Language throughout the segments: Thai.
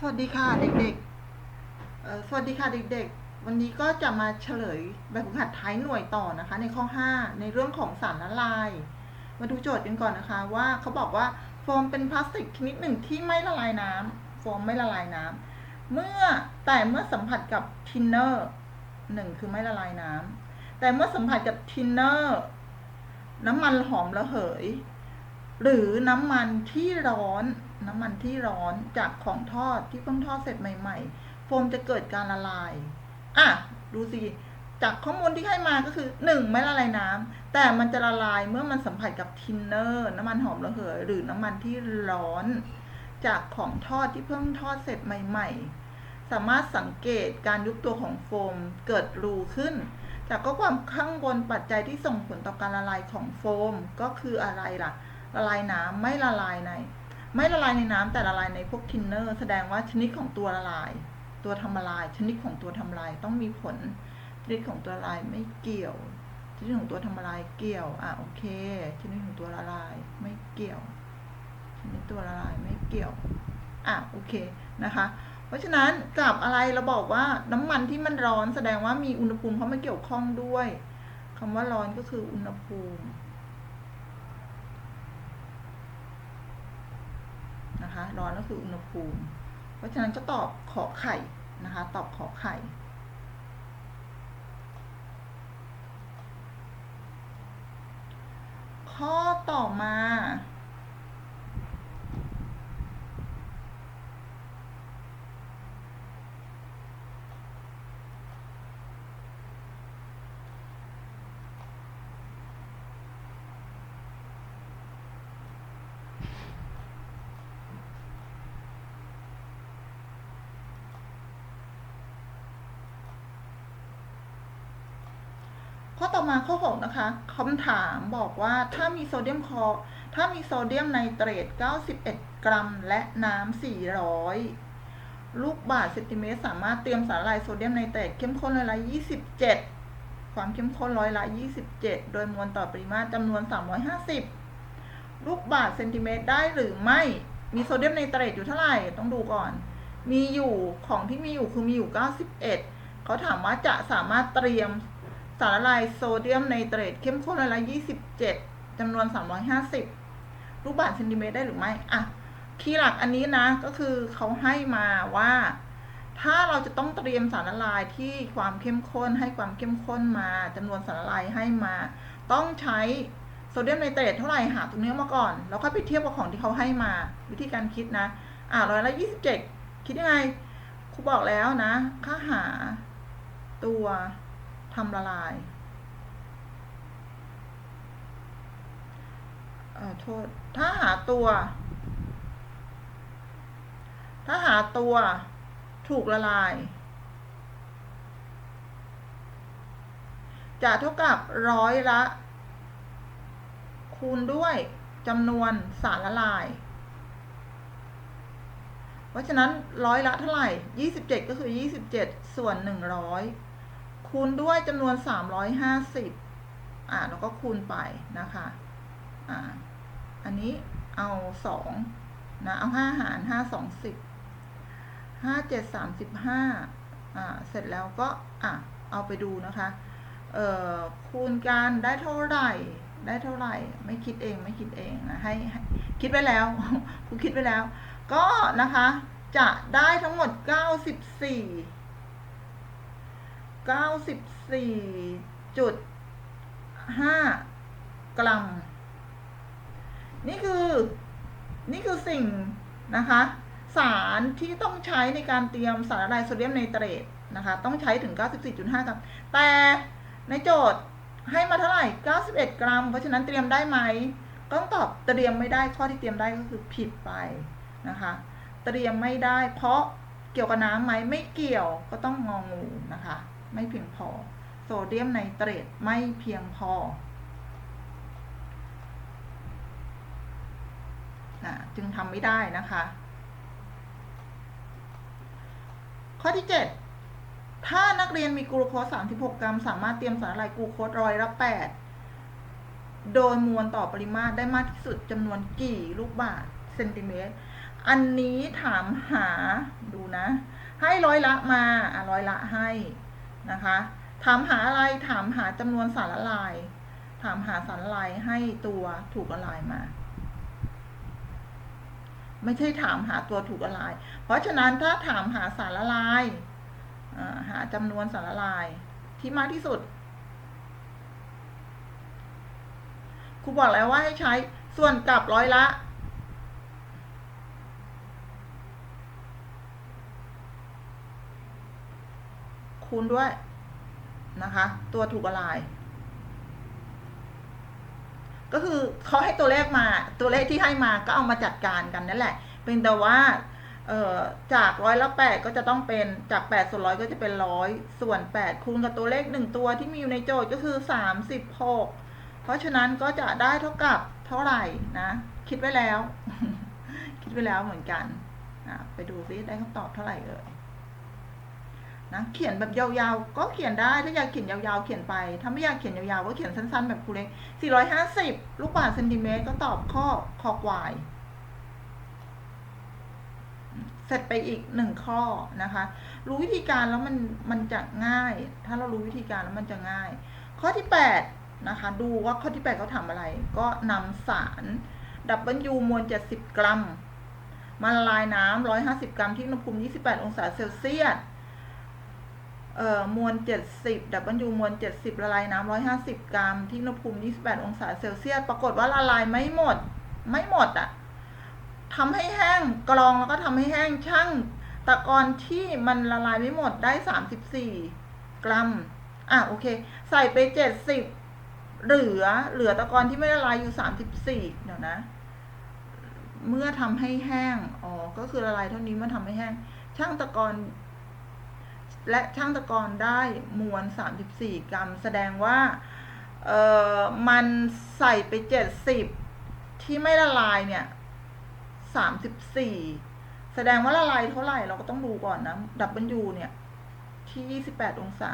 สวัสดีค่ะเด็กๆ สวัสดีค่ะเด็กๆ วันนี้ก็จะมาเฉลยแบบฝึกหัดท้ายหน่วยต่อนะคะ ในข้อ 5 ในเรื่องของสารละลาย มาดูโจทย์กันก่อนนะคะว่าเขาบอกว่าโฟมเป็นพลาสติกชนิดหนึ่งที่ไม่ละลายน้ำโฟมไม่ละลายน้ำเมื่อแต่เมื่อสัมผัสกับทินเนอร์หนึ่งคือไม่ละลายน้ำแต่เมื่อสัมผัสกับทินเนอร์น้ำมันหอมระเหย หรือน้ำมันที่ร้อน น้ำมันที่ร้อนจากของทอดที่เพิ่งทอดเสร็จใหม่ ๆ โฟมจะเกิดการละลาย อะ ดูสิ จากข้อมูลที่ให้มาก็คือ 1. ไม่ละลายน้ำ แต่มันจะละลายเมื่อมันสัมผัสกับทินเนอร์ น้ำมันหอมระเหยหรือน้ำมันที่ร้อน จากของทอดที่เพิ่งทอดเสร็จใหม่ ๆ สามารถสังเกตการยุบตัวของโฟมเกิดรูขึ้นจากข้อความข้างบนปัจจัยที่ส่งผลต่อการละลายของโฟมก็คืออะไรล่ะ ละลายน้ำไม่ละลายใน ไม่ละลายในน้ำแต่ละลายในพวกทินเนอร์ แสดงว่าชนิดของตัวละลาย ตัวทำละลาย ชนิดของตัวทำลายต้องมีผล ชนิดของตัวละลายไม่เกี่ยว ชนิดของตัวทำละลายเกี่ยว อะโอเค ชนิดของตัวละลายไม่เกี่ยว ชนิดตัวละลายไม่เกี่ยว อะโอเคนะคะ เพราะฉะนั้นกับอะไรเราบอกว่าน้ำมันที่มันร้อนแสดงว่ามีอุณหภูมิเข้ามาเกี่ยวข้องด้วยคำว่าร้อนก็คืออุณหภูมิ นะคะ ร้อนก็คืออุณหภูมิ เพราะฉะนั้นก็ตอบขอไข่นะคะ ตอบขอไข่ ข้อต่อมา ข้อต่อมาข้อ6นะคะคำถามบอกว่าถ้ามีโซเดียมคอถ้ามีโซเดียมไนเตรต 91 กรัม และน้ำ 400 ลูกบาศก์เซนติเมตร สามารถเตรียมสารละลายโซเดียมไนเตรตเข้มข้นร้อยละ 27 ความเข้มข้นร้อยละ 27 โดยมวลต่อปริมาตรจำนวน 350 ลูกบาศก์เซนติเมตรได้หรือไม่ มีโซเดียมไนเตรตอยู่เท่าไหร่ ต้องดูก่อน มีอยู่ของที่มีอยู่คือมีอยู่ 91 เขาถามว่าจะสามารถเตรียม สารละลายโซเดียมไนเตรตเข้มข้นละ27จำนวน 350ลูกบาศก์เซนติเมตรได้หรือไม่ อะ คีย์หลักอันนี้นะ ก็คือเขาให้มาว่า ถ้าเราจะต้องเตรียมสารละลายที่ความเข้มข้นให้ความเข้มข้นมาจำนวนสารละลายให้มา ต้องใช้โซเดียมไนเตรตเท่าไหร่หาตรงนี้มาก่อน แล้วค่อยไปเทียบกับของที่เขาให้มา วิธีการคิดนะ อะร้อยละ27 คิดยังไงครูบอกแล้วนะ ค่าหาตัว ทำละลายเอ่อโทษถ้าหาตัว ถ้าหาตัวถูกละลาย จะเท่ากับร้อยละ คูณด้วยจำนวนสารละลาย เพราะฉะนั้นร้อยละเท่าไหร่ 27 ก็คือ 27 ส่วน 100 คูณด้วยจำนวน 350อ่าแล้วก็คูณไปนะคะอ่าอันนี้เอาสองนะ เอาห้าหารห้าสองสิบห้าเจ็ดสามสิบห้าอ่าเสร็จแล้วก็อะเอาไปดูนะคะ เอ่อคูณกันได้เท่าไหร่ได้เท่าไหร่ไม่คิดเองไม่คิดเองนะให้ให้คิดไว้แล้วครูคิดไว้แล้ว ก็นะคะจะได้ทั้งหมดเก้าสิบสี่ เก้าสิบสี่จุดห้ากรัม นี่คือ นี่คือสิ่งนะคะ สารที่ต้องใช้ในการเตรียมสารละลายโซเดียมไนเตรตนะคะ ต้องใช้ถึง 94.5 กรัม แต่ในโจทย์ให้มาเท่าไหร่ 91 กรัม เพราะฉะนั้นเตรียมได้ไหมต้องตอบเตรียมไม่ได้ข้อที่เตรียมได้ก็คือผิดไปนะคะ เตรียมไม่ได้ เพราะเกี่ยวกับน้ำไหมไม่เกี่ยวก็ต้องงองูนะคะ ไม่เพียงพอ โซเดียมไนเตรตไม่เพียงพอจึงทำไม่ได้นะคะ ข้อที่ 7 ถ้านักเรียนมีกลูโคส 36 กรัม สามารถเตรียมสารละลายกลูโคสร้อยละ8โดยมวลต่อปริมาตรได้มากที่สุดจำนวนกี่ลูกบาศก์เซนติเมตร อันนี้ถามหาดูนะ ให้ร้อยละมาอะร้อยละให้ นะคะ ถามหาอะไรถามหาจำนวนสารละลาย ถามหาสารละลายให้ตัวถูกละลายมา ไม่ใช่ถามหาตัวถูกละลาย เพราะฉะนั้นถ้าถามหาสารละลายหาจำนวนสารละลายที่มากที่สุดครูบอกแล้วว่าให้ใช้ส่วนกลับร้อยละ คูณด้วยนะคะ ตัวถูกละลายก็คือเขาให้ตัวเลขมาตัวเลขที่ให้มาก็เอามาจัดการกันนั่นแหละ เป็นแต่ว่าจากร้อยละแปดก็จะต้องเป็นจากแปดส่วนร้อยก็จะเป็นร้อยส่วนแปดคูณกับตัวเลขหนึ่งตัวที่มีอยู่ในโจทย์ก็คือสามสิบหกเพราะฉะนั้นก็จะได้เท่ากับเท่าไหร่นะ คิดไว้แล้ว คิดไว้แล้วเหมือนกันไปดูซิได้คำตอบเท่าไหร่เอ่ย นะเขียนแบบยาวๆ ก็เขียนได้ถ้าอยากเขียนยาวๆ เขียนไป ถ้าไม่อยากเขียนยาวๆ ก็เขียนสั้นๆ แบบครูเล็ก 450 ลูกบาศก์เซนติเมตรก็ตอบข้อคอควาย เสร็จไปอีกหนึ่งข้อนะคะ รู้วิธีการแล้วมันมันจะง่าย ถ้าเรารู้วิธีการแล้วมันจะง่าย ข้อที่8นะคะ ดูว่าข้อที่8เขาทำอะไร ก็นำสารดับเบิลยูมวล 70 กรัมมาละลายน้ำ150 กรัมที่อุณหภูมิ 28 องศาเซลเซียส เอ่อมวล 70ดับเบิลยูมวล 70 ละลายน้ำ150 กรัม ที่อุณหภูมิ 28 องศาเซลเซียส ปรากฏว่าละลายไม่หมด ไม่หมดอะทำให้แห้งกรองแล้วก็ทำให้แห้งช่างตะกอนที่มันละลายไม่หมดได้ 34 กรัม อะโอเค ใส่ไป 70 เหลือเหลือตะกอนที่ไม่ละลายอยู่ 34 เดี๋ยวนะ เมื่อทำให้แห้ง อ๋อ ก็คือละลายเท่านี้เมื่อทำให้แห้ง ช่างตะกอน และช่างตะกอนได้มวล 34 กรัม แสดงว่าเออมันใส่ไป 70 ที่ไม่ละลายเนี่ย 34 แสดงว่าละลายเท่าไหร่เราก็ต้องดูก่อนนะ W เบิลยูเนี่ย ที่ 28 องศา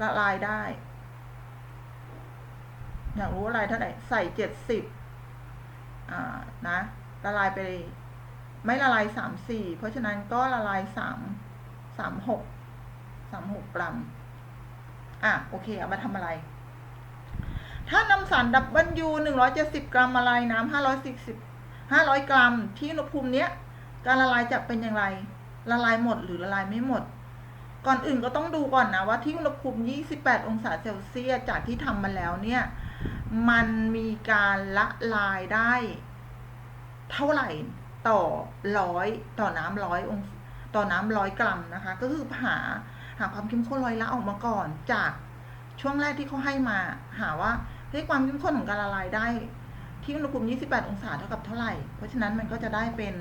ละลายได้ อยากรู้ว่าละลายเท่าไหร่ ใส่ 70 อ่า นะ ละลายไป ไม่ละลายสามสี่เพราะฉะนั้นก็ละลายสาม สามหกสามหกกรัม อะ โอเค เอามาทำอะไร ถ้านำสารดับเบิลยูหนึ่งร้อยเจ็ดสิบกรัมละลายน้ำห้าร้อยสี่สิบห้าร้อยกรัม ที่อุณหภูมิเนี้ย การละลายจะเป็นอย่างไร ละลายหมดหรือละลายไม่หมด ก่อนอื่นก็ต้องดูก่อนนะว่าที่อุณหภูมิ 28 องศาเซลเซียสจากที่ทำมาแล้วเนี่ย มันมีการละลายได้ เท่าไหร่ต่อร้อยต่อน้ำร้อยองศา ต่อน้ำร้อยกรัมนะคะ ก็คือหาหาความเข้มข้นร้อยละออกมาก่อน จากช่วงแรกที่เขาให้มา หาว่าเฮ้ยความเข้มข้นของการละลายได้ ที่อุณหภูมิ 28 องศาเท่ากับเท่าไหร่ เพราะฉะนั้นมันก็จะได้เป็น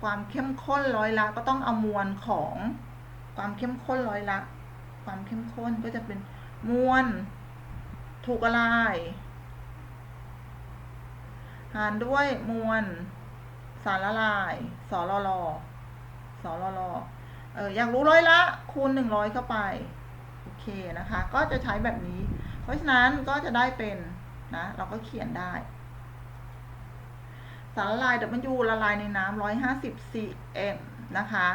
ความเข้มข้นร้อยละก็ต้องเอามวลของความเข้มข้นร้อยละ ความเข้มข้นก็จะเป็นมวลถูกละลาย หารด้วยมวล สารละลายสอลลสอลลเอออยากรู้ร้อยละคูณหนึ่งร้อยเข้าไป โอเคนะคะ ก็จะใช้แบบนี้ เพราะฉะนั้นก็จะได้เป็นนะ เราก็เขียนได้ สารละลาย W ละลายในน้ำ150 cm นะคะ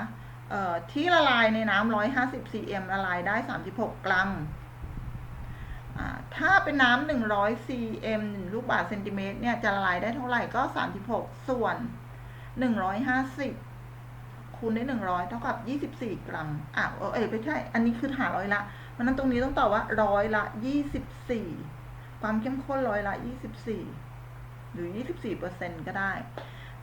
เอ่อที่ละลายในน้ำ150 cm ละลายได้36กกรัมอ่าถ้าเป็นน้ำ100 cm ลูกบาศก์เซนติเมตรเนี่ย จะละลายได้เท่าไหร่ก็36ส่วน 150คูณด้วย100เท่ากับ24กรัมอะเออไม่ใช่ อันนี้คือหาร้อยละเพราะฉะนั้นตรงนี้ต้องตอบว่าร้อยละ24ความเข้มข้นร้อยละ24หรือ24เปอร์เซ็นก็ได้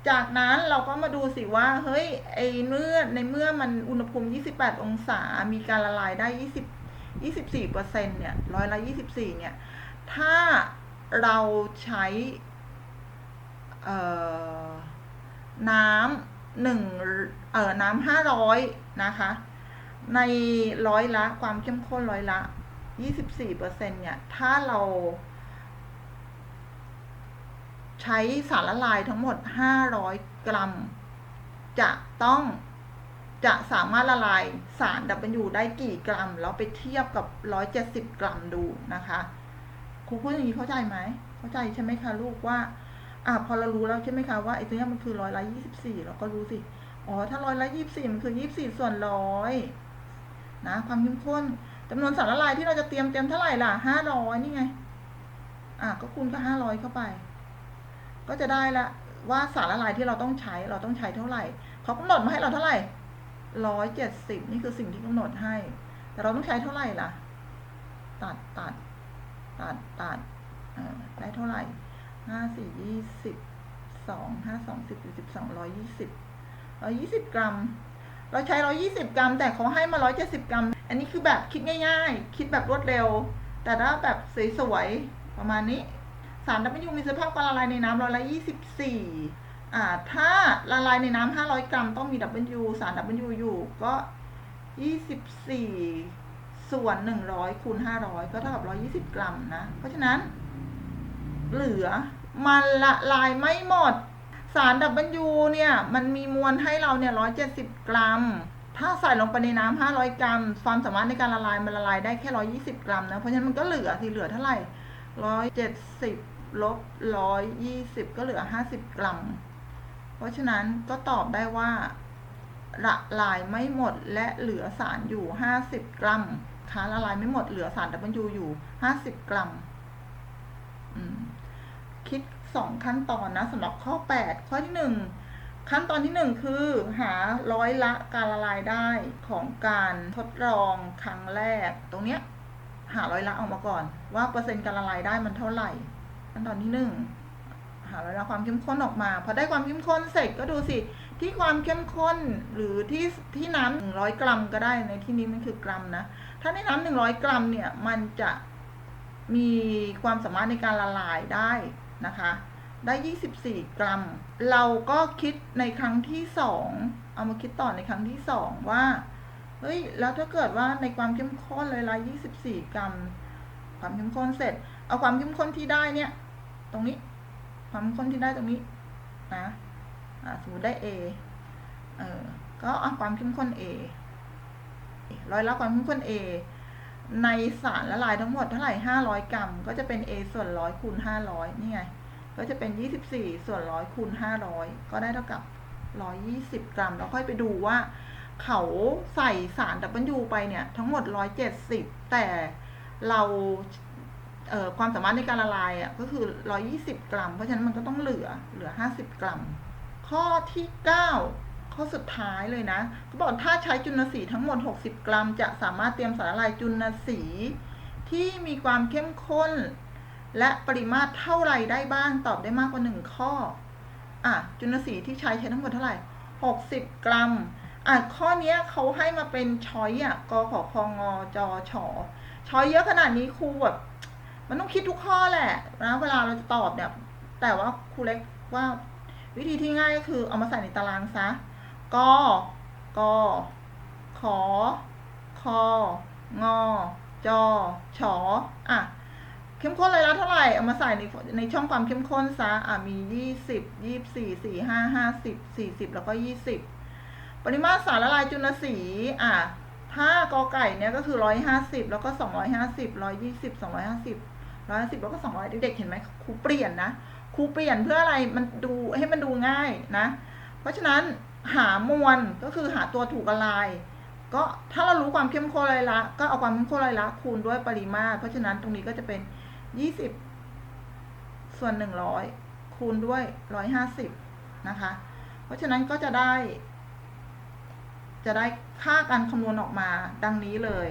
จากนั้นเราก็มาดูสิว่า เฮ้ย ไอเมื่อในเมื่อมันอุณหภูมิ28องศา มีการละลายได้20 24เปอร์เซ็นเนี่ย ร้อยละ24เนี่ย ถ้าเราใช้ เอ่อ น้ำหนึ่งเอ่อน้ำห้าร้อยนะคะ ในร้อยละความเข้มข้นร้อยละ24เปอร์เซ็นเนี่ย ถ้าเรา ใช้สารละลายทั้งหมด500กรัม จะต้องจะสามารถละลายสาร W ได้กี่กรัม แล้วไปเทียบกับ 170 กรัมดูนะคะ ครูพูดอย่างนี้เข้าใจไหม เข้าใจใช่ไหมคะลูกว่า อะพอเรารู้แล้วใช่ไหมคะว่าไอ้ตัวนี้มันคือร้อยละยี่สิบสี่เราก็รู้สิ อ๋อ ถ้าร้อยละยี่สิบสี่มันคือยี่สิบสี่ส่วนร้อยนะ ความเข้มข้นจำนวนสารละลายที่เราจะเตรียมเตรียมเท่าไหร่ล่ะห้าร้อยนี่ไง อะก็คูณก็ห้าร้อยเข้าไป ก็จะได้ละว่าสารละลายที่เราต้องใช้เราต้องใช้เท่าไหร่เขากำหนดมาให้เราเท่าไหร่ร้อยเจ็ดสิบนี่คือสิ่งที่กำหนดให้ แต่เราต้องใช้เท่าไหร่ล่ะ ตัดตัดตัดตัดอ่าได้เท่าไหร่ ห้าสี่ยี่สิบสองห้าสองสิบสิบสองร้อยยี่สิบร้อยยี่สิบกรัม เราใช้ร้อยี่สิบกรัม แต่เขาให้มาร้อยเจ็ดสิบกรัม อันนี้คือแบบคิดง่าย ๆ คิดแบบรวดเร็ว แต่ถ้าแบบสวยๆประมาณนี้ สาร W มีสภาพการละลายในน้ำร้อยละยี่สิบสี่อ่าถ้าละลายในน้ำห้าร้อยกรัม ต้องมี W สาร W อยู่ก็ยี่สิบสี่ส่วนหนึ่งร้อยคูณห้าร้อยก็เท่ากับร้อยี่สิบกรัมนะ เพราะฉะนั้น เหลือ มันละลายไม่หมด สาร W เนี่ย มันมีมวลให้เราเนี่ยร้อยเจ็ดสิบกรัม ถ้าใส่ลงไปในน้ำห้าร้อยกรัม ความสามารถในการละลายมันละลายได้แค่ร้อยี่สิบกรัมนะ เพราะฉะนั้นมันก็เหลือที่เหลือเท่าไหร่ร้อยเจ็ดสิบลบร้อยยี่สิบก็เหลือห้าสิบกรัม เพราะฉะนั้นก็ตอบได้ว่าละลายไม่หมดและเหลือสารอยู่ห้าสิบกรัมคะละลายไม่หมดเหลือสาร W อยู่ห้าสิบกรัม อืม คิดสองขั้นตอนนะสำหรับข้อแปดข้อที่หนึ่งขั้นตอนที่หนึ่งคือ หาร้อยละการละลายได้ของการทดลองครั้งแรก ตรงเนี้ยหาร้อยละออกมาก่อน ว่าเปอร์เซ็นต์การละลายได้มันเท่าไหร่ ขั้นตอนที่หนึ่งหาร้อยละความเข้มข้นออกมาพอได้ความเข้มข้นเสร็จก็ดูสิที่ความเข้มข้นหรือที่ที่น้ำหนึ่งร้อยกรัมก็ได้ในที่นี้มันคือกรัมนะถ้าในน้ำหนึ่งร้อยกรัมเนี่ยมันจะมีความสามารถในการละลายได้ นะคะ ได้ 24 กรัม เราก็คิดในครั้งที่สองเอามาคิดต่อในครั้งที่สองว่า เฮ้ย แล้วถ้าเกิดว่าในความเข้มข้นเลยละ24 กรัม ความเข้มข้นเสร็จ เอาความเข้มข้นที่ได้เนี่ย ตรงนี้ ความเข้มข้นที่ได้ตรงนี้นะอ่าสมมติได้ A เออก็เอาความเข้มข้น A ร้อยละความเข้มข้น A ในสารละลายทั้งหมดเท่าไหร่ 500 กรัม ก็จะเป็น A ส่วนร้อยคูณ500 นี่ไง ก็จะเป็น 24 ส่วนร้อยคูณ500 ก็ได้เท่ากับ 120 กรัม แล้วค่อยไปดูว่า เขาใส่สาร W ไปเนี่ย ทั้งหมด 170 แต่เราเความสามารถในการละลายอะก็คือ 120 กรัม เพราะฉะนั้นมันก็ต้องเหลือเหลือ 50 กรัม ข้อที่ 9 ข้อสุดท้ายเลยนะเขาบอกถ้าใช้จุลทรีย์ทั้งหมด 60 กรัม จะสามารถเตรียมสารละลายจุลทรีย์ที่มีความเข้มข้น และปริมาตรเท่าไรได้บ้างตอบได้มากกว่า 1 ข้ออะจุลทรีย์ที่ใช้ใช้ทั้งหมดเท่าไหร่ 60 กรัมอะข้อนี้เขาให้มาเป็นช้อยอะกขอคงจอฉอช้อยเยอะขนาดนี้ครูแบบมันต้องคิดทุกข้อแหละนะเวลาเราจะตอบเนี่ยแต่ว่าครูเล็กว่าวิธีที่ง่ายก็คือเอามาใส่ในตารางซะ กกขอ คองอจอฉออะ เข้มข้นเลยละเท่าไหร่ เอามาใส่ในในช่องความเข้มข้นซะ อะ มียี่สิบยี่สี่สี่ห้าห้าสิบสี่สิบแล้วก็ยี่สิบปริมาตรสารละลายจุลทรีอะถ้ากอไก่เนี่ยก็คือร้อยห้าสิบแล้วก็สองร้อยห้าสิบร้อยยี่สิบสองร้อยห้าสิบร้อยสิบแล้วก็สองร้อยเด็กๆเห็นไหมครูเปลี่ยนนะครูเปลี่ยนเพื่ออะไรมันดูให้มันดูง่ายนะ เพราะฉะนั้น หามวลก็คือหาตัวถูกละลาย ก็ถ้าเรารู้ความเข้มข้นเลยละ ก็เอาความเข้มข้นเลยละ คูณด้วยปริมาตร เพราะฉะนั้นตรงนี้ก็จะเป็นยี่สิบส่วนหนึ่งร้อยคูณด้วยร้อยห้าสิบนะคะ เพราะฉะนั้นก็จะได้ จะได้ค่าการคำนวณออกมาดังนี้เลย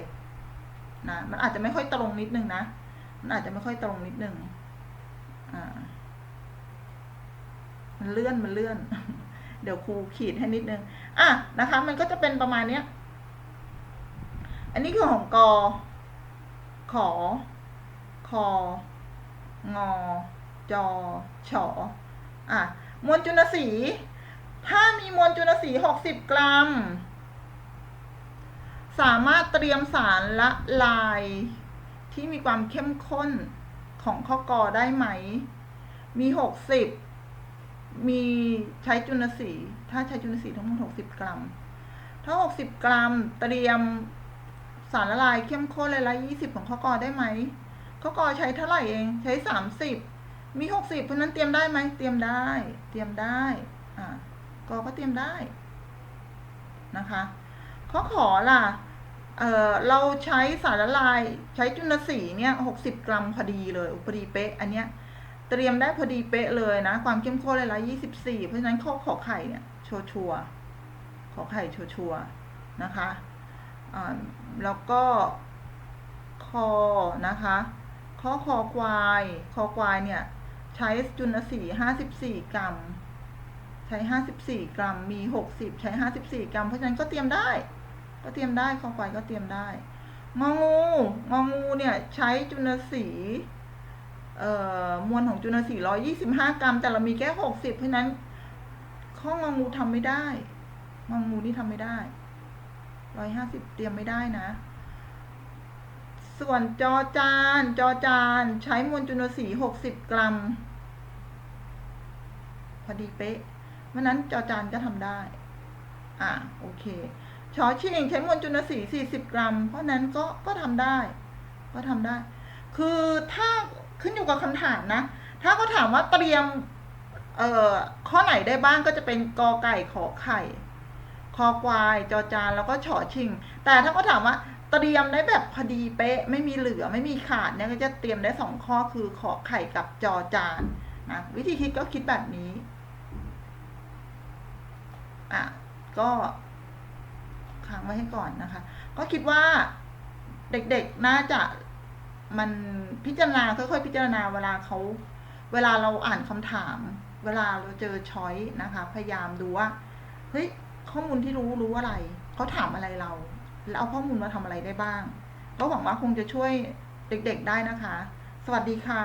นะมันอาจจะไม่ค่อยตรงนิดนึงนะมันอาจจะไม่ค่อยตรงนิดนึงอ่ามันเลื่อนมันเลื่อน เดี๋ยวครูขีดให้นิดนึง อะนะคะ มันก็จะเป็นประมาณเนี้ย อันนี้คือของกอ ขอ คอ งอ จอ ฉอ อะ มวลจุลทรีถ้ามีมวลจุลทรีหกสิบกรัม สามารถเตรียมสารละลาย ที่มีความเข้มข้นของข้อกอได้ไหม มีหกสิบ มีใช้จุลทรีถ้าใช้จุลทรีทั้งหมดหกสิบกรัม ถ้าหกสิบกรัม เตรียมสารละลายเข้มข้นเลยละยี่สิบของข้อกอได้ไหมข้อกอใช้เท่าไหร่เอง ใช้สามสิบมีหกสิบเพราะฉะนั้นเตรียมได้ไหม เตรียมได้ เตรียมได้ อ่ากอก็เตรียมได้ นะคะข้อขอล่ะเออเราใช้สารละลาย ใช้จุลสีเนี่ยหกสิบกรัมพอดีเลยพอดีเป๊ะ อันเนี้ย เตรียมได้พอดีเป๊ะเลยนะ ความเข้มข้นเลยละยี่สิบสี่เพราะฉะนั้นข้อขอไข่เนี่ยชัวชัวร์ๆขอไข่ชัวชัวร์ๆนะคะแล้วก็คอนะคะ ข้อคอควาย คอควายเนี่ยใช้จุลสีห้าสิบสี่กรัม ใช้ห้าสิบสี่กรัม มีหกสิบใช้ห้าสิบสี่กรัม เพราะฉะนั้นก็เตรียมได้ ก็เตรียมได้ คอควายก็เตรียมได้ งองู งองูเนี่ยใช้จุลสี มวลของจุลสีร้อยี่สิบห้ากรัม แต่เรามีแค่หกสิบเพราะนั้น ข้ององูทำไม่ได้งองูนี่ทำไม่ได้ร้อยห้าสิบเตรียมไม่ได้นะ ส่วนจอจาน จอจานใช้มวลจุลสีหกสิกรัม พอดีเป๊ะ เพราะนั้นจอจานก็ทำได้ อะโอเคชอชิงใช้มวลจุลสี40 กรัม เพราะนั้นก็ก็ทำได้ ก็ทำได้ คือถ้า ขึ้นอยู่กับคำถามนะ ถ้าเขาถามว่าเตรียมเอ่อข้อไหนได้บ้างก็จะเป็นกอไก่ขอไข่ คอควาย จอจานแล้วก็ฉอชิง แต่ถ้าเขาถามว่าเตรียมได้แบบพอดีเป๊ะ ไม่มีเหลือไม่มีขาดเนี่ยก็จะเตรียมได้สองข้อคือขอไข่กับจอจานนะวิธีคิดก็คิดแบบนี้อะก็ค้างไว้ให้ก่อนนะคะ ก็คิดว่าเด็กๆน่าจะ มันพิจารณาค่อยๆพิจารณาเวลาเขาเวลาเราอ่านคำถาม เวลาเราเจอช้อยนะคะ พยายามดูว่าเฮ้ยข้อมูลที่รู้รู้อะไรเขาถามอะไรเรา แล้วเอาข้อมูลมาทำอะไรได้บ้าง ก็หวังว่าคงจะช่วยเด็กๆได้นะคะ สวัสดีค่ะ